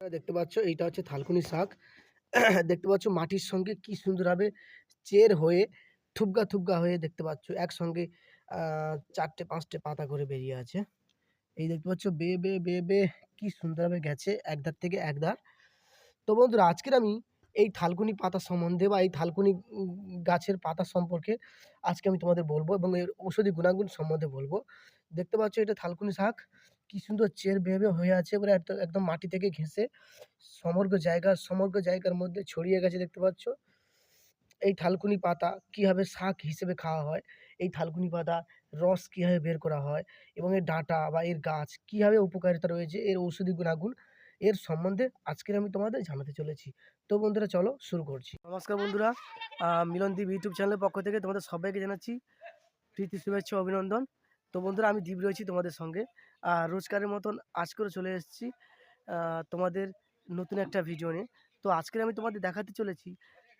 দেখতে পাচ্ছ, এইটা হচ্ছে থালকুনি শাক। দেখতে পাচ্ছ মাটির সঙ্গে কি সুন্দরভাবে চের হয়ে, থুবগা থুবগা হয়ে দেখতে পাচ্ছ, একসঙ্গে চারটে পাঁচটে পাতা করে বেরিয়ে আছে। এই দেখতে পাচ্ছ, বে বে বে বে, কি সুন্দরভাবে গেছে একধার থেকে একধার তো বন্ধুরা, আজকের আমি এই থালকুনি পাতা সম্বন্ধে বা এই থালকুনি গাছের পাতা সম্পর্কে আজকে আমি তোমাদের বলব এবং এর ঔষধি গুণাগুণ সম্বন্ধে বলব। দেখতে পাচ্ছ, এটা থালকুনি শাক। কি সুন্দর চের বেয়ে হয়ে আছে এবারে একদম মাটি থেকে ঘেঁষে। সমগ্র জায়গা, সমগ্র জায়গার মধ্যে ছড়িয়ে গেছে দেখতে পাচ্ছ। এই থালকুনি পাতা কীভাবে শাক হিসেবে খাওয়া হয়, এই থালকুনি পাতা রস কীভাবে বের করা হয় এবং এর ডাঁটা বা এর গাছ কীভাবে উপকারিতা রয়েছে, এর ঔষধি গুণাগুণ, এর সম্বন্ধে আজকের আমি তোমাদের জানাতে চলেছি। তো বন্ধুরা, চলো শুরু করছি। নমস্কার বন্ধুরা মিলনদীপ ইউটিউব চ্যানেলের পক্ষ থেকে তোমাদের সবাইকে জানাচ্ছি প্রীতি শুভেচ্ছা, অভিনন্দন। তো বন্ধুরা, আমি দীপ রয়েছি তোমাদের সঙ্গে। রোজকারের মতন আজকেও চলে এসেছি। তোমাদের নতুন একটা ভিডিও নিয়ে। তো আজকের আমি তোমাদের দেখাতে চলেছি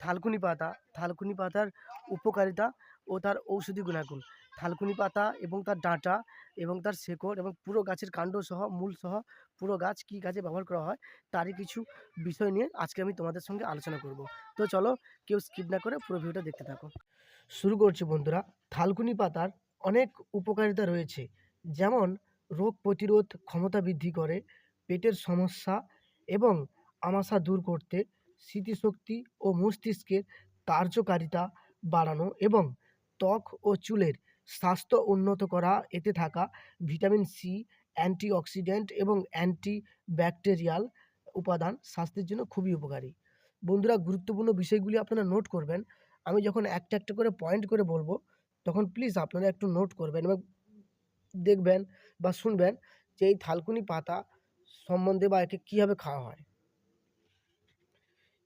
থালকুনি পাতা। থালকুনি পাতার উপকারিতা ও তার ঔষধি গুণাগুণ। থালকুনি পাতা এবং তার ডাঁটা এবং তার শেকড় এবং পুরো গাছের কাণ্ড সহ, মূল সহ, পুরো গাছ কী কাজে ব্যবহার করা হয় তারই কিছু বিষয় নিয়ে আজকে আমি তোমাদের সঙ্গে আলোচনা করব। তো চলো কেউ স্কিপ না করে পুরো ভিডিওটা দেখতে থাকো। শুরু করছি বন্ধুরা। থালকুনি পাতার অনেক উপকারিতা রয়েছে। যেমন রোগ প্রতিরোধ ক্ষমতা বৃদ্ধি করে, পেটের সমস্যা এবং আমাশা দূর করতে স্মৃতিশক্তি ও মস্তিষ্কের কার্যকারিতা বাড়ানো এবং ত্বক ও চুলের স্বাস্থ্য উন্নত করা, এতে থাকা ভিটামিন সি, অ্যান্টিঅক্সিডেন্ট এবং অ্যান্টি ব্যাকটেরিয়াল উপাদান স্বাস্থ্যের জন্য খুবই উপকারী। বন্ধুরা, গুরুত্বপূর্ণ বিষয়গুলি আপনারা নোট করবেন। আমি যখন একটা একটা করে পয়েন্ট করে বলব, তখন প্লিজ আপনারা একটু নোট করবেন এবং দেখবেন বা শুনবেন যে এই থালকুনি পাতা সম্বন্ধে বা একে কীভাবে খাওয়া হয়।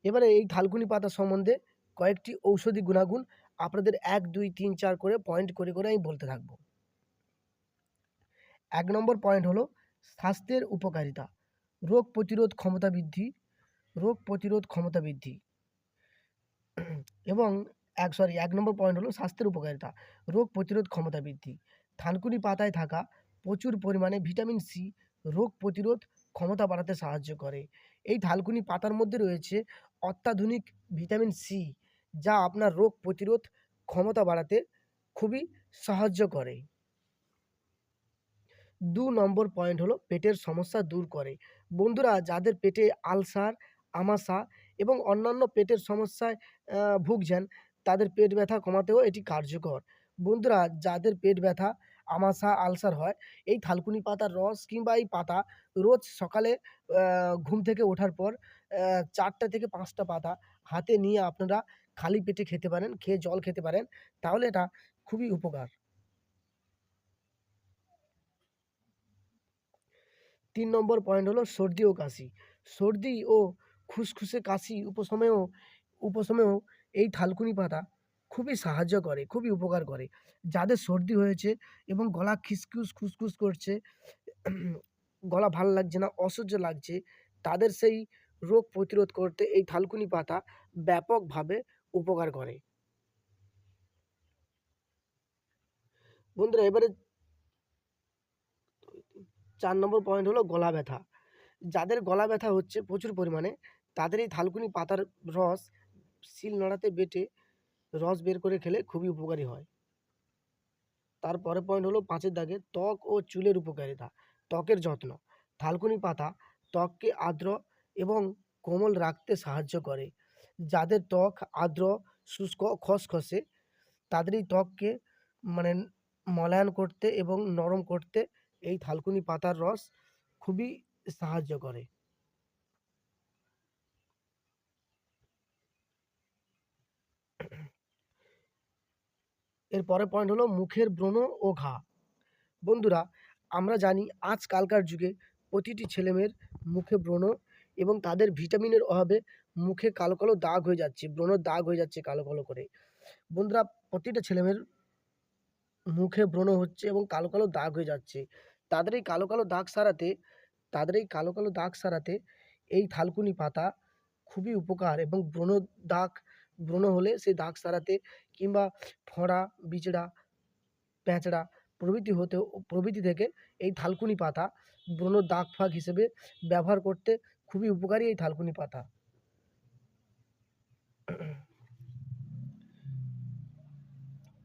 এবারে এই থালকুনি পাতা সম্বন্ধে কয়েকটি ঔষধি গুণাগুণ আপনাদের এক, দুই, তিন, চার করে পয়েন্ট করে করে আমি বলতে থাকব। এক নম্বর পয়েন্ট হলো স্বাস্থ্যের উপকারিতা। রোগ প্রতিরোধ ক্ষমতা বৃদ্ধি, রোগ প্রতিরোধ ক্ষমতা বৃদ্ধি। এবং এক সরি এক নম্বর পয়েন্ট হলো স্বাস্থ্যের উপকারিতা। রোগ প্রতিরোধ ক্ষমতা বৃদ্ধি। থানকুনি পাতায় থাকা প্রচুর পরিমাণে ভিটামিন সি রোগ প্রতিরোধ ক্ষমতা বাড়াতে সাহায্য করে। এই থালকুনি পাতার মধ্যে রয়েছে অত্যাধুনিক ভিটামিন সি, যা আপনার রোগ প্রতিরোধ ক্ষমতা বাড়াতে খুবই সাহায্য করে। দু নম্বর পয়েন্ট হলো পেটের সমস্যা দূর করে। বন্ধুরা, যাদের পেটে আলসার, আমাশা এবং অন্যান্য পেটের সমস্যায় ভুগছেন, তাদের পেট ব্যথা কমাতেও এটি কার্যকর। বন্ধুরা, যাদের পেট ব্যথা আমাশা আলসার হয়। এই থালকুনি পাতার রস কিংবা এই পাতা রোজ সকালে ঘুম থেকে ওঠার পর চারটা থেকে পাঁচটা পাতা হাতে নিয়ে আপনারা খালি পেটে খেতে পারেন, খেয়ে জল খেতে পারেন, তাহলে এটা খুবই উপকার। তিন নম্বর পয়েন্ট হলো সর্দি ও কাশি। সর্দি ও খুসখুসে কাশি উপশমেও উপশমেও এই থালকুনি পাতা খুবই সাহায্য করে, খুবই উপকার করে। যাদের সর্দি হয়েছে এবং গলা খিসখুস খুসখুস করছে, গলা ভালো লাগছে না, অসহ্য লাগছে, তাদের সেই রোগ প্রতিরোধ করতে এই থালকুনি পাতা ব্যাপকভাবে উপকার করে। বন্ধুরা, এবারে চার নম্বর পয়েন্ট হলো গলা ব্যথা। যাদের গলা ব্যথা হচ্ছে প্রচুর পরিমাণে, তাদের এই থালকুনি পাতার রস শিল নড়াতে বেটে রস বের করে খেলে খুবই উপকারী হয়। তারপরে পয়েন্ট হলো পাঁচের দাগে ত্বক ও চুলের উপকারিতা। ত্বকের যত্ন। থালকুনি পাতা ত্বককে আর্দ্র এবং কোমল রাখতে সাহায্য করে। যাদের ত্বক আর্দ্র, শুষ্ক, খসখসে তাদের এই ত্বককে মানে মলায়ন করতে এবং নরম করতে এই থালকুনি পাতার রস খুবই সাহায্য করে। এর পরের পয়েন্ট হলো মুখের ব্রণ ও ঘা। বন্ধুরা, আমরা জানি আজকালকার যুগে প্রতিটি ছেলেমেয়ের মুখে ব্রণ এবং তাদের ভিটামিনের অভাবে মুখে কালো কালো দাগ হয়ে যাচ্ছে ব্রণর দাগ হয়ে যাচ্ছে কালো কালো করে। বন্ধুরা, প্রতিটা ছেলেমেয়ের মুখে ব্রণ হচ্ছে এবং কালো কালো দাগ হয়ে যাচ্ছে। তাদের এই কালো কালো দাগ সারাতে, তাদের এই কালো কালো দাগ সারাতে এই থালকুনি পাতা খুবই উপকার এবং ব্রণ দাগ ব্রণ হলে সেই দাগ সারাতে কিংবা ফোঁড়া, বিচড়া, প্যাঁচড়া প্রভৃতি হতেও প্রভৃতি থেকে এই থালকুনি পাতা ব্রণ দাগ ফাগ হিসেবে ব্যবহার করতে খুবই উপকারী এই থালকুনি পাতা।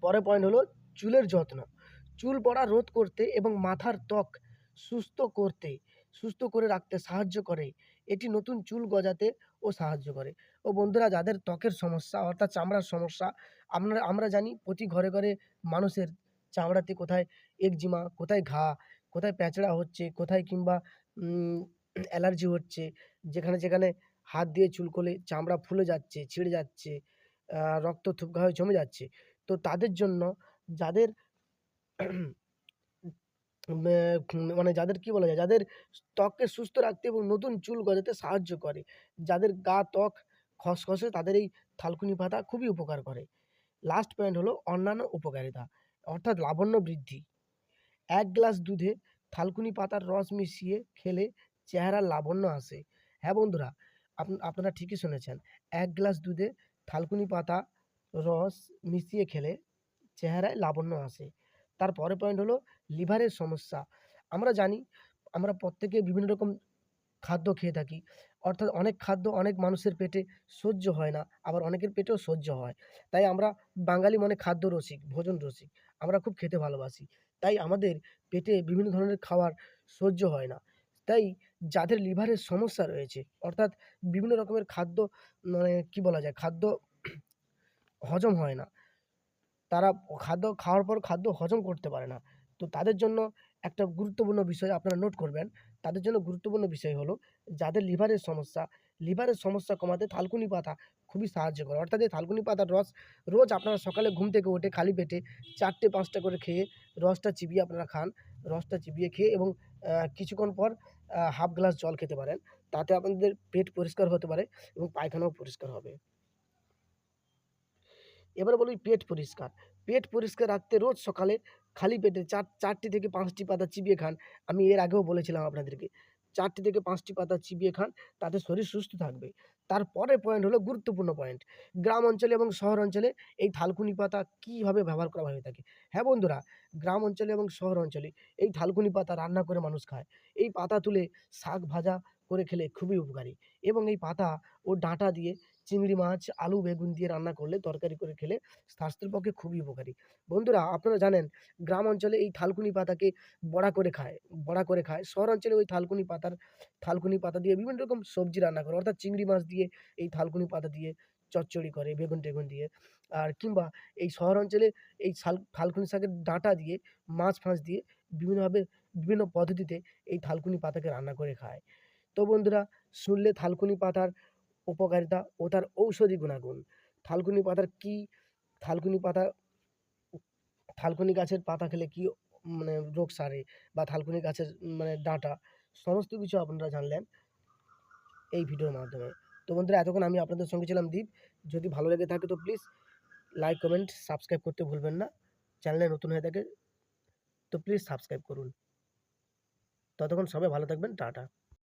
পরের পয়েন্ট হলো চুলের যত্ন। চুল পড়া রোধ করতে এবং মাথার ত্বক সুস্থ করতে, সুস্থ করে রাখতে সাহায্য করে। এটি নতুন চুল গজাতে ও সাহায্য করে। ও বন্ধুরা যাদের ত্বকের সমস্যা, অর্থাৎ চামড়ার সমস্যা, আমরা আমরা জানি প্রতি ঘরে ঘরে মানুষের চামড়াতে কোথায় একজিমা, কোথায় ঘা, কোথায় প্যাঁচড়া হচ্ছে, কোথায় কিংবা অ্যালার্জি হচ্ছে, যেখানে যেখানে হাত দিয়ে চুলকোলে চামড়া ফুলে যাচ্ছে, ছিঁড়ে যাচ্ছে রক্ত থুপকা হয়ে জমে যাচ্ছে। তো তাদের জন্য যাদের মানে যাদের কি বলা যায়, যাদের ত্বককে সুস্থ রাখতে এবং নতুন চুল গজাতে সাহায্য করে, যাদের গা, ত্বক খসখসে তাদের এই থালকুনি পাতা খুবই উপকার করে। লাস্ট পয়েন্ট হলো অন্যান্য উপকারিতা, অর্থাৎ লাবণ্য বৃদ্ধি। এক গ্লাস দুধে থালকুনি পাতার রস মিশিয়ে খেলে চেহারার লাবণ্য আসে। হ্যাঁ বন্ধুরা, আপ- আপনারা ঠিকই শুনেছেন, এক গ্লাস দুধে থালকুনি পাতা রস মিশিয়ে খেলে চেহারায় লাবণ্য আসে। তারপরে পয়েন্ট হলো লিভারের সমস্যা। আমরা জানি, আমরা প্রত্যেকে বিভিন্ন রকম খাদ্য খেয়ে থাকি। অর্থাৎ অনেক খাদ্য অনেক মানুষের পেটে সহ্য হয় না, আবার অনেকের পেটেও সহ্য হয়। তাই আমরা বাঙালি মানে খাদ্য রসিক, ভোজন রসিক, আমরা খুব খেতে ভালোবাসি। তাই আমাদের পেটে বিভিন্ন ধরনের খাবার সহ্য হয় না। তাই যাদের লিভারের সমস্যা রয়েছে, অর্থাৎ বিভিন্ন রকমের খাদ্য মানে কী বলা যায়, খাদ্য হজম হয় না, তারা খাদ্য খাওয়ার পর খাদ্য হজম করতে পারে না। তো তাদের জন্য একটা গুরুত্বপূর্ণ বিষয় আপনারা নোট করবেন। তাদের জন্য গুরুত্বপূর্ণ বিষয় হলো, যাদের লিভারের সমস্যা লিভারের সমস্যা কমাতে থালকুনি পাতা খুবই সাহায্য করে। অর্থাৎ এই থালকুনি পাতার রস রোজ আপনারা সকালে ঘুম থেকে ওঠে খালি পেটে চারটে, পাঁচটা করে খেয়ে রসটা চিবিয়ে আপনারা খান। রসটা চিবিয়ে খেয়ে এবং কিছুক্ষণ পর হাফ গ্লাস জল খেতে পারেন। তাতে আপনাদের পেট পরিষ্কার হতে পারে এবং পায়খানাও পরিষ্কার হবে। এবার বলি পেট পরিষ্কার। পেট পরিষ্কার রাখতে রোজ সকালে খালি পেটে চার, চারটি থেকে পাঁচটি পাতা চিবিয়ে খান। আমি এর আগেও বলেছিলাম আপনাদেরকে, চারটি থেকে পাঁচটি পাতা চিবিয়ে খান, তাতে শরীর সুস্থ থাকবে। তারপরের পয়েন্ট হলো গুরুত্বপূর্ণ পয়েন্ট গ্রাম অঞ্চলে এবং শহর অঞ্চলে এই থালকুনি পাতা কীভাবে ব্যবহার করা হয়ে থাকে? হ্যাঁ বন্ধুরা, গ্রাম অঞ্চলে এবং শহর অঞ্চলে এই থালকুনি পাতা রান্না করে মানুষ খায়। এই পাতা তুলে শাক ভাজা করে খেলে খুবই উপকারী এবং এই পাতা ও ডাঁটা দিয়ে চিংড়ি মাছ, আলু, বেগুন দিয়ে রান্না করলে তরকারি করে খেলে স্বাস্থ্যের পক্ষে খুবই উপকারী। বন্ধুরা, আপনারা জানেন, গ্রাম অঞ্চলে এই থালকুনি পাতাকে বড়া করে খায়, বড়া করে খায়। শহর অঞ্চলে ওই থালকুনি পাতার, থালকুনি পাতা দিয়ে বিভিন্ন রকম সবজি রান্না করে, অর্থাৎ চিংড়ি মাছ দিয়ে এই থালকুনি পাতা দিয়ে চচ্চড়ি করে, বেগুন টেগুন দিয়ে। আর কিংবা এই শহর অঞ্চলে এই শাল থালকুনি শাকের ডাঁটা দিয়ে, মাছ ফাঁস দিয়ে বিভিন্নভাবে বিভিন্ন পদ্ধতিতে এই থালকুনি পাতাকে রান্না করে খায়। তো বন্ধুরা, শুনলে থালকুনি পাতার উপকারিতা ও তার ঔষধি গুণাগুণ। থালকুনি পাতার কি, থালকুনি পাতা, থালকুনি গাছের পাতা খেলে কি মানে রোগ সারে বা থালকুনি গাছের মানে ডাঁটা, সমস্ত কিছু আপনারা জানলেন এই ভিডিওর মাধ্যমে। তো বন্ধুরা, এতক্ষণ আমি আপনাদের সঙ্গে ছিলাম দীপ। যদি ভালো লেগে থাকে তো প্লিজ লাইক কমেন্ট সাবস্ক্রাইব করতে ভুলবেন না। চ্যানেলে নতুন হয়ে থাকে তো প্লিজ সাবস্ক্রাইব করুন। ততক্ষণ সবাই ভালো থাকবেন, টাটা।